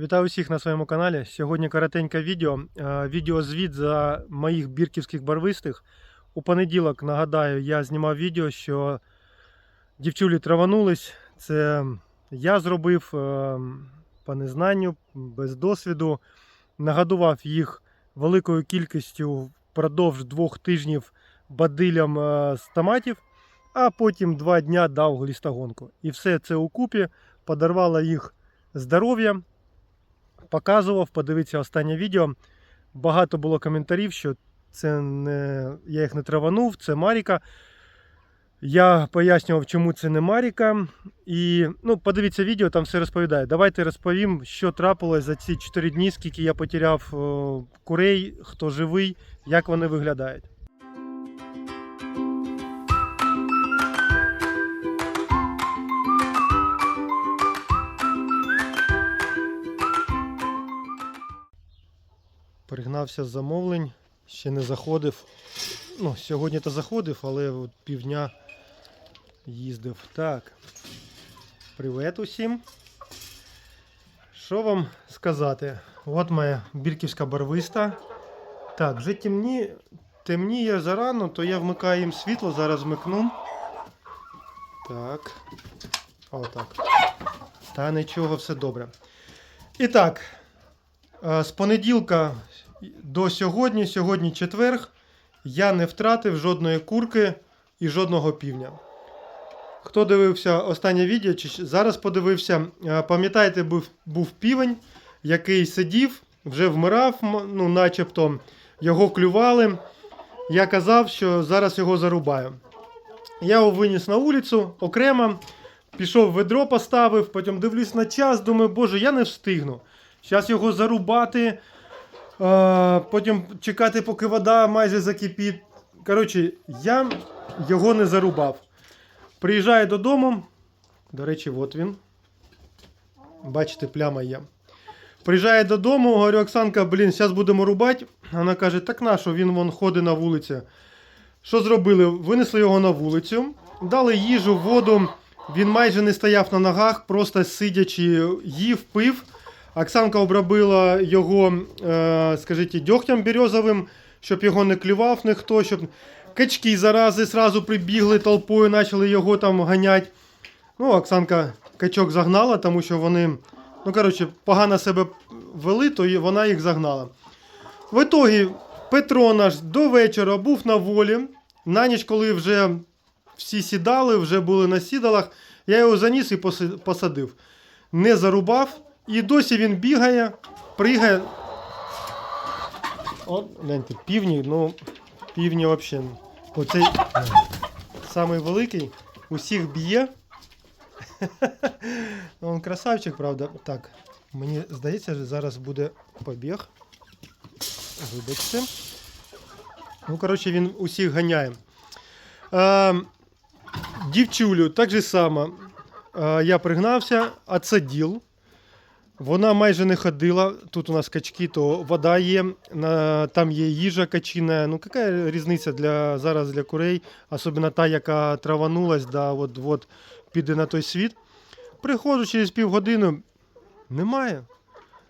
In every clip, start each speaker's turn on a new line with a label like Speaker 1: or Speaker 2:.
Speaker 1: Вітаю усіх на своєму каналі. Сьогодні коротеньке відео. Е, Відеозвіт за моїх бірківських барвистих. У понеділок, нагадаю, я знімав відео, що дівчулі траванулись. Це я зробив е, по незнанню, без досвіду. Нагодував їх великою кількістю впродовж двох тижнів бадилям е, з томатів, а потім два дня дав глістогонку. І все це укупі подарувало їх здоров'я показував, подивіться останнє відео. Багато було коментарів, що це не, я їх не траванув, це Маріка. Я пояснював, чому це не Маріка. І ну, подивіться відео, там все розповідає. Давайте розповім, що трапилось за ці 4 дні, скільки я потеряв курей, хто живий, як вони виглядають. Пригнався з замовлень, ще не заходив. Ну, сьогодні то заходив, але от півдня їздив. Так. Привет усім. Що вам сказати? От моя бірківська барвиста. Так, вже темні, темніє зарано, то я вмикаю їм світло, зараз вмикну. Так. Отак. Та нічого, все добре. І так, З понеділка до сьогодні, сьогодні четверг, я не втратив жодної курки і жодного півня. Хто дивився останнє відео, чи зараз подивився, е, пам'ятаєте, був, був півень, який сидів, вже вмирав, ну, начебто його клювали. Я казав, що зараз його зарубаю. Я його виніс на вулицю окремо, пішов ведро поставив, потім дивлюсь на час, думаю, боже, я не встигну. Зараз його зарубати, е, потім чекати, поки вода майже закипить. Коротше, я його не зарубав. Приїжджаю додому. До речі, от він. Бачите, пляма є. Приїжджає додому, говорю, Оксанка, блін, зараз будемо рубати. Вона каже, так на що він вон ходить на вулиці. Що зробили? Винесли його на вулицю, дали їжу, воду. Він майже не стояв на ногах, просто сидячи, їв, пив. Оксанка обробила його, е, скажіть, дьогтям березовим, щоб його не клював ніхто, щоб качки зарази зразу прибігли толпою, почали його там ганяти. Ну, Оксанка качок загнала, тому що вони, ну, коротше, погано себе вели, то вона їх загнала. В ітогі Петро наш до вечора був на волі. На ніч, коли вже всі сідали, вже були на сідалах, я його заніс і посадив. Не зарубав. І досі він бігає, пригає. От, гляньте, півні, ну, півні взагалі. Оцей самий великий усіх б'є. Він красавчик, правда. Так, мені здається, що зараз буде побіг. Вибачте. Ну, коротше, він усіх ганяє. Е, дівчулю, так же само. Е, я пригнався, а це діл. Вона майже не ходила. Тут у нас качки, то вода є, на, там є їжа качина. Ну, яка різниця для, зараз для курей, особливо та, яка траванулась, да, от, от, піде на той світ. Приходжу через півгодини, немає.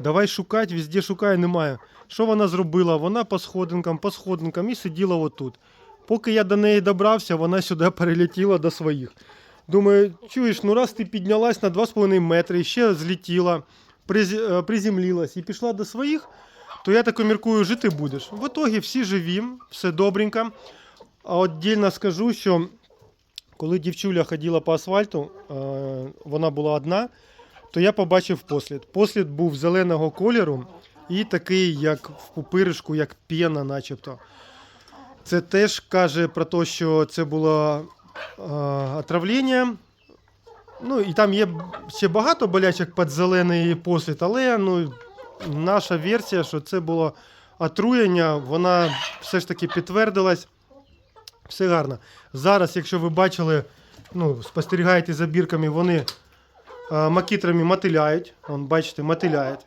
Speaker 1: Давай шукати, везде шукаю, немає. Що вона зробила? Вона по сходинкам, по сходинкам і сиділа отут. Поки я до неї добрався, вона сюди перелетіла до своїх. Думаю, чуєш, ну раз ти піднялась на 2,5 метри, ще злетіла, приземлилась і пішла до своїх, то я так міркую, жити будеш. В итогі всі живі, все добренько. А отдільно скажу, що коли дівчуля ходила по асфальту, е, вона була одна, то я побачив послід. Послід був зеленого кольору і такий, як в пупиришку, як пена, начебто. Це теж каже про те, що це було е, отравлення. Ну, і там є ще багато болячок під зелений послід, але ну, наша версія, що це було отруєння, вона все ж таки підтвердилась. Все гарно. Зараз, якщо ви бачили, ну, спостерігаєте за бірками, вони е, макітрами мотиляють. Вон, бачите, мотиляють.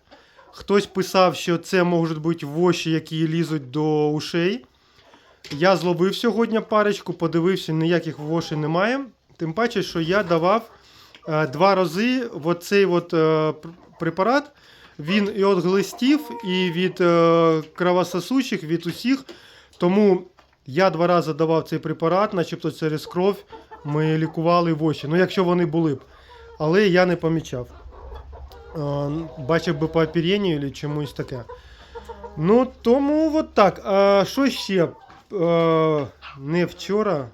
Speaker 1: Хтось писав, що це можуть бути воші, які лізуть до ушей. Я зловив сьогодні парочку, подивився, ніяких вошей немає. Тим паче, що я давав два рази в оцей от, е, препарат він і від глистів, і від е, кровососучих, від усіх. Тому я два рази давав цей препарат, начебто через кров ми лікували воші. Ну, якщо вони були б. Але я не помічав. Е, бачив би по оперенню чи чомусь таке. Ну, тому от так. А що ще? Е, не вчора,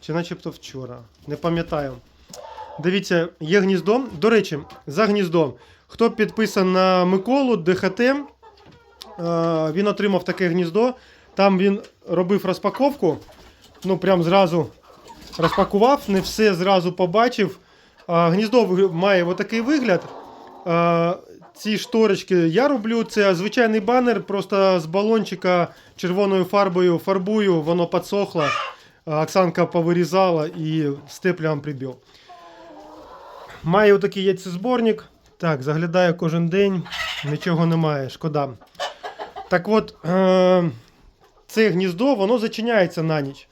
Speaker 1: чи начебто вчора. Не пам'ятаю. Дивіться, є гніздо. До речі, за гніздом. Хто підписаний на Миколу ДХТ, е, він отримав таке гніздо. Там він робив розпаковку. Ну, прям зразу розпакував, не все зразу побачив. Гніздо має отакий вигляд. Ці шторочки я роблю. Це звичайний банер, просто з балончика червоною фарбою фарбую, воно підсохло. Оксанка повирізала і степлям прибив. Маю такий яйцезборник. Так, заглядаю кожен день, нічого немає, шкода. Так от, е- це гніздо, воно зачиняється на ніч.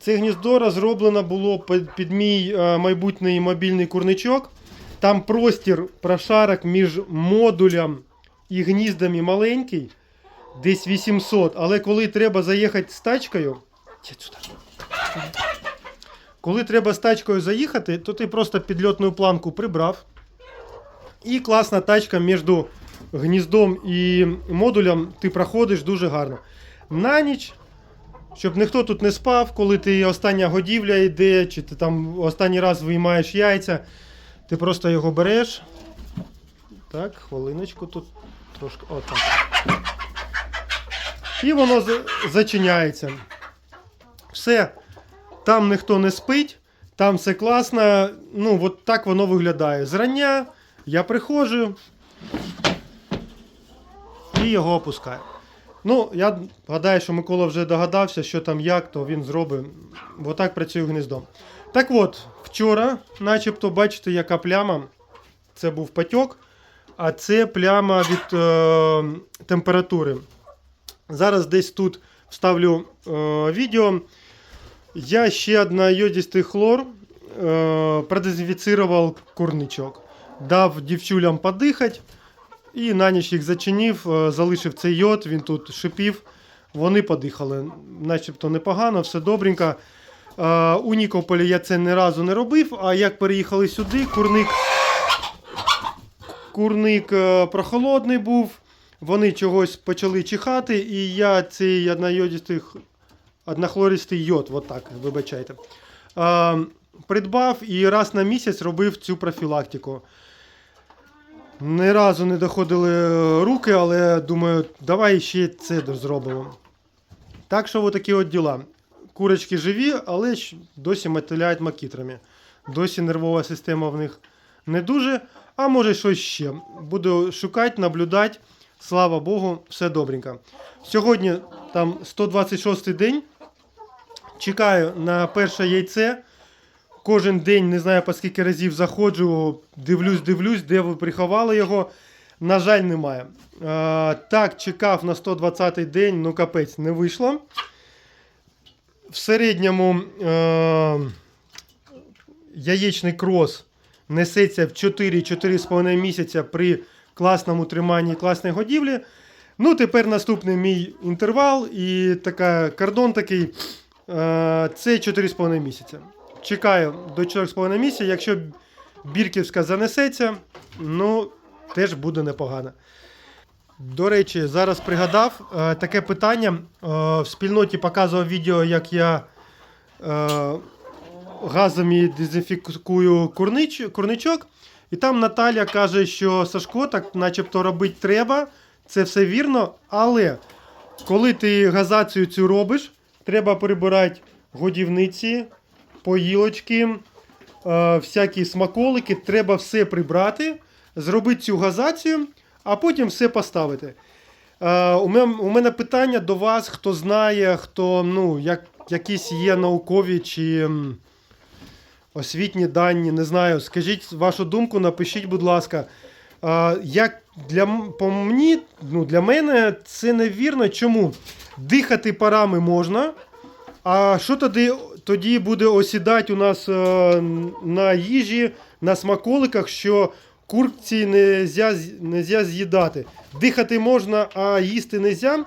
Speaker 1: Це гніздо розроблено було під, під мій е, майбутній мобільний курничок. Там простір прошарок між модулем і гніздами маленький, десь 800. Але коли треба заїхати з тачкою. Сюди. Коли треба з тачкою заїхати, то ти просто підльотну планку прибрав. І класна тачка між гніздом і модулем ти проходиш дуже гарно. На ніч щоб ніхто тут не спав, коли ти остання годівля йде, чи ти там останній раз виймаєш яйця, ти просто його береш. Так, хвилиночку тут трошки. Отак. І воно зачиняється. Все. Там ніхто не спить, там все класно. Ну, от так воно виглядає. Зрання я приходжу і його опускаю. Ну, я гадаю, що Микола вже догадався, що там як, то він зробить. Отак працює гніздо. Так от, вчора, начебто, бачите, яка пляма. Це був патьок, а це пляма від е, температури. Зараз десь тут вставлю е, відео. Я ще на йодістий хлор е, продезінфіцировав курничок. Дав дівчулям подихати. І на ніч їх зачинив, е, залишив цей йод, він тут шипів. Вони подихали, начебто непогано, все добренько. Е, У Нікополі я це ні разу не робив, а як переїхали сюди, курник, курник е, прохолодний був, вони чогось почали чихати, і я цей однойодистий, х- однохлористий йод, от так, вибачайте, придбав і раз на місяць робив цю профілактику. Ні разу не доходили е, руки, але думаю, давай ще це зробимо. Так що отакі от діла. Курочки живі, але досі мотиляють макітрами. Досі нервова система в них не дуже, а може щось ще. Буду шукати, наблюдати. Слава Богу, все добренько. Сьогодні там 126 день. Чекаю на перше яйце. Кожен день не знаю по скільки разів заходжу, дивлюсь, дивлюсь, де ви приховали його. На жаль, немає. А, так, чекав на 120-й день, ну капець, не вийшло. В середньому е, яєчний крос несеться в 4-4,5 місяця при класному триманні класній годівлі. Ну, тепер наступний мій інтервал і така, кордон такий. Е, це 4,5 місяця. Чекаю до 4,5 місяця. Якщо Бірківська занесеться, ну, теж буде непогано. До речі, зараз пригадав е, таке питання. Е, в спільноті показував відео, як я газами дезінфікую курнич, курничок. І там Наталя каже, що Сашко так начебто робити треба. Це все вірно. Але коли ти газацію цю робиш, треба прибирати годівниці, поїлочки, е, всякі смаколики. Треба все прибрати, зробити цю газацію, а потім все поставити. Е, у, мене, питання до вас, хто знає, хто ну, як, якісь є наукові чи освітні дані, не знаю. Скажіть вашу думку, напишіть, будь ласка. Е, як для, по мені, ну, для мене це невірно. Чому? Дихати парами можна, а що тоді, тоді буде осідати у нас е, на їжі, на смаколиках, що курці нельзя з'їдати. Дихати можна, а їсти нельзя.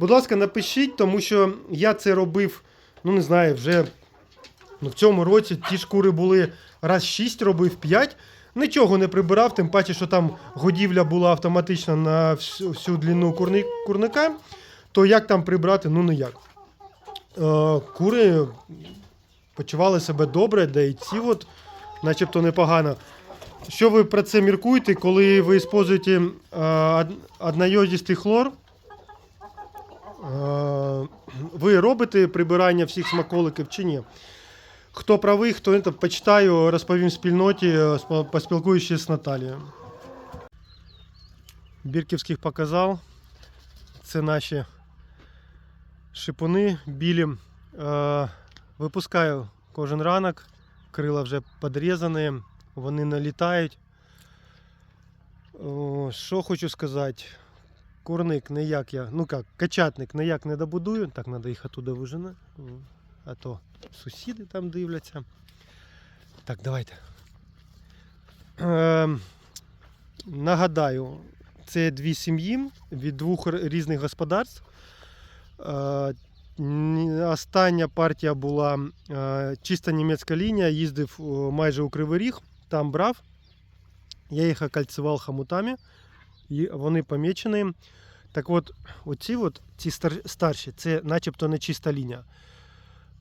Speaker 1: Будь ласка, напишіть, тому що я це робив, ну не знаю, вже ну, в цьому році ті ж кури були раз 6 робив, 5. Нічого не прибирав, тим паче, що там годівля була автоматична на всю, всю длину курни, курника, то як там прибрати, ну ніяк. Е, кури почували себе добре, да і ці от, начебто непогано. Що ви про це міркуєте, коли ви використовуєте е, од- хлор? Е, ви робите прибирання всіх смаколиків чи ні? Хто правий, хто не, почитаю, розповім спільноті, поспілкуючись з Наталією. Бірківських показав. Це наші шипуни білі. Е, випускаю кожен ранок. Крила вже підрізані, вони налітають. Що хочу сказати. Курник ніяк я, ну як, качатник ніяк не добудую. Так, треба їх оттуда вижити. А то сусіди там дивляться. Так, давайте. Ем, нагадаю, це дві сім'ї від двох різних господарств. Остання партія була чиста німецька лінія, їздив майже у Кривий Ріг, там брав. Я їх окольцевал хомутами, і вони помічені. Так от, оці от, ці старші, це начебто не чиста лінія.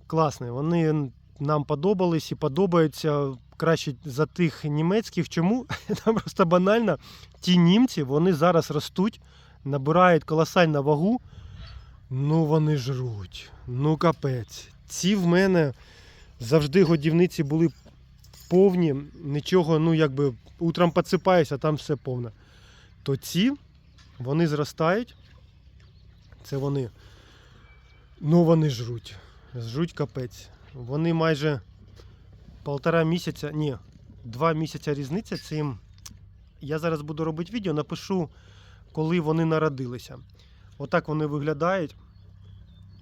Speaker 1: Класні, вони нам подобались і подобаються краще за тих німецьких. Чому? Там просто банально ті німці вони зараз ростуть, набирають колосальну вагу. Ну вони жруть. Ну капець. Ці в мене завжди годівниці були повні, нічого, ну якби утром підсипаюся, там все повне. То ці, вони зростають. Це вони. Ну вони жруть. Жруть капець. Вони майже полтора місяця, ні, два місяця різниця. Це їм. Я зараз буду робити відео, напишу, коли вони народилися. Отак вони виглядають.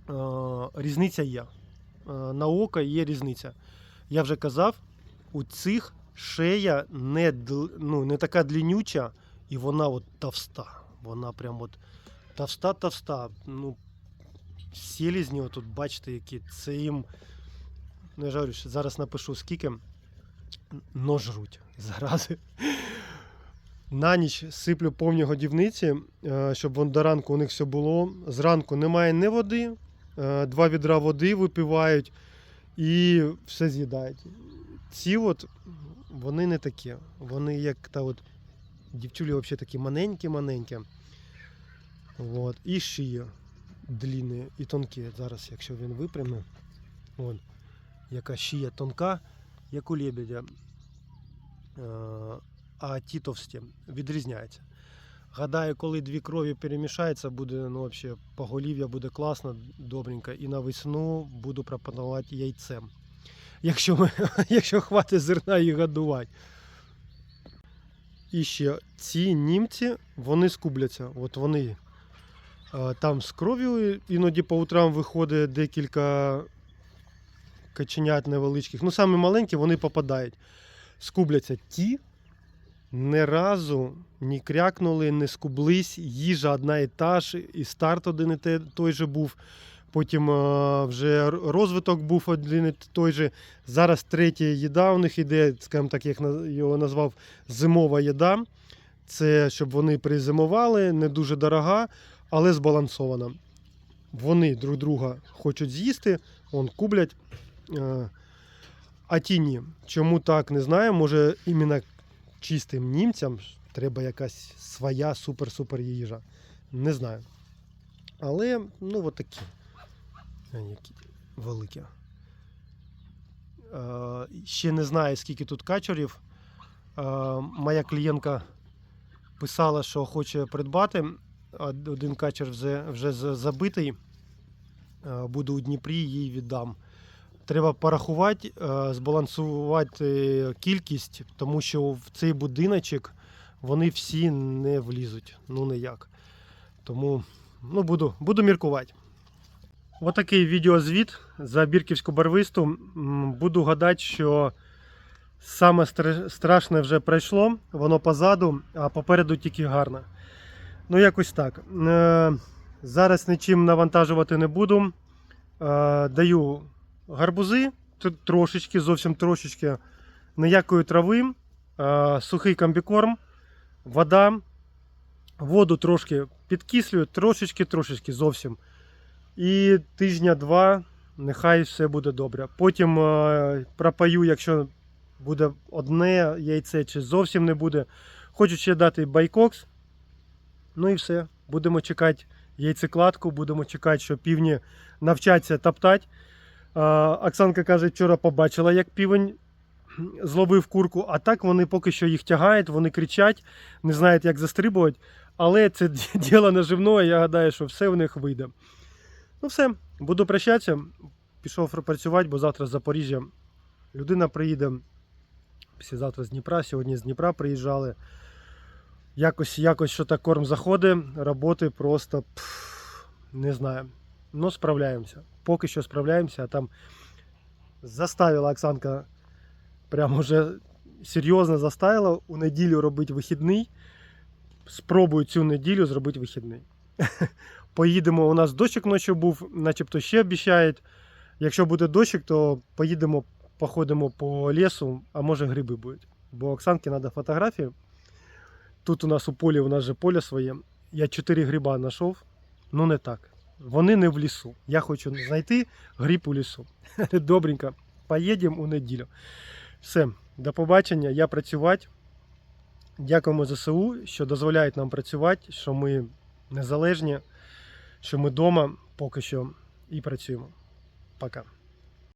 Speaker 1: Е, різниця є. Е, на око є різниця. Я вже казав, у цих шея не, ну, не така длиннюча, і вона от товста. Вона прям от товста-товста. Ну, селізні, тут бачите, які це їм. Ну, я ж говорю, що зараз напишу скільки. Но жруть зарази. На ніч сиплю повні годівниці, е, щоб вон до ранку у них все було. Зранку немає ні води, е, два відра води випивають і все з'їдають. Ці от, вони не такі. Вони як та от дівчулі взагалі такі маленькі-маленькі. От. І шия длінні і тонкі. Зараз, якщо він випряме, от, яка шия тонка, як у лебедя. А ті товсті відрізняються. Гадаю, коли дві крові перемішаються, буде ну, вообще, поголів'я буде класно, добренько. І на весну буду пропонувати яйцем. Якщо, ми, якщо хватить зерна їх годувати. І ще ці німці, вони скубляться. От вони там з кров'ю іноді по утрам виходить декілька каченят невеличких. Ну, саме маленькі, вони попадають. Скубляться ті, ні разу не крякнули, не скублись. Їжа одна і та ж, і старт один і той же був. Потім е, вже розвиток був один і той же. Зараз третя їда у них іде, скажімо так, як його назвав, зимова їда. Це щоб вони призимували, не дуже дорога, але збалансована. Вони друг друга хочуть з'їсти, он кублять. Е, А ті ні. Чому так, не знаю. Може, іменно чистим німцям треба якась своя супер-супер їжа. Не знаю. Але, ну, от такі. Які великі. Е, ще не знаю, скільки тут качурів. Е, моя клієнтка писала, що хоче придбати. Од- Один качер вже, вже забитий. Е, Буду у Дніпрі, їй віддам. Треба порахувати, е, збалансувати кількість, тому що в цей будиночок вони всі не влізуть. Ну ніяк. Тому ну, буду, буду міркувати. Отакий відеозвіт за бірківську барвисту. Буду гадати, що Саме страшне вже пройшло, воно позаду, а попереду тільки гарно. Ну, якось так. Е, Зараз нічим навантажувати не буду. Е, Даю гарбузи трошечки, зовсім трошечки, ніякої трави, сухий комбікорм, вода, воду трошки підкислюю, трошечки, трошечки зовсім. І тижня-два нехай все буде добре. Потім пропаю, якщо буде одне яйце чи зовсім не буде. Хочу ще дати байкокс. Ну і все. Будемо чекати яйцекладку, будемо чекати, що півні навчаться топтати. Оксанка каже, вчора побачила, як півень зловив курку, а так вони поки що їх тягають, вони кричать, не знають, як застрибувати. Але це діло наживне, я гадаю, що все в них вийде. Ну все, буду прощатися. Пішов працювати, бо завтра з Запоріжжя людина приїде. Післязавтра з Дніпра, сьогодні з Дніпра приїжджали. Якось, якось що так корм заходить, роботи просто пф, не знаю. Ну, справляємося. Поки що справляємося, а там заставила Оксанка, прямо вже серйозно заставила у неділю робити вихідний. Спробую цю неділю зробити вихідний. Поїдемо. У нас дощик ночі був, начебто ще обіцяють. Якщо буде дощик, то поїдемо, походимо по лісу, а може гриби будуть. Бо Оксанці треба фотографії. Тут у нас у полі, у нас же поле своє. Я чотири гриба знайшов. Ну не так. Вони не в лісу. Я хочу знайти гріб у лісу. Добренько. Поїдемо у неділю. Все, до побачення. Я працювати. Дякуємо ЗСУ, що дозволяють нам працювати, що ми незалежні, що ми вдома поки що і працюємо. Пока.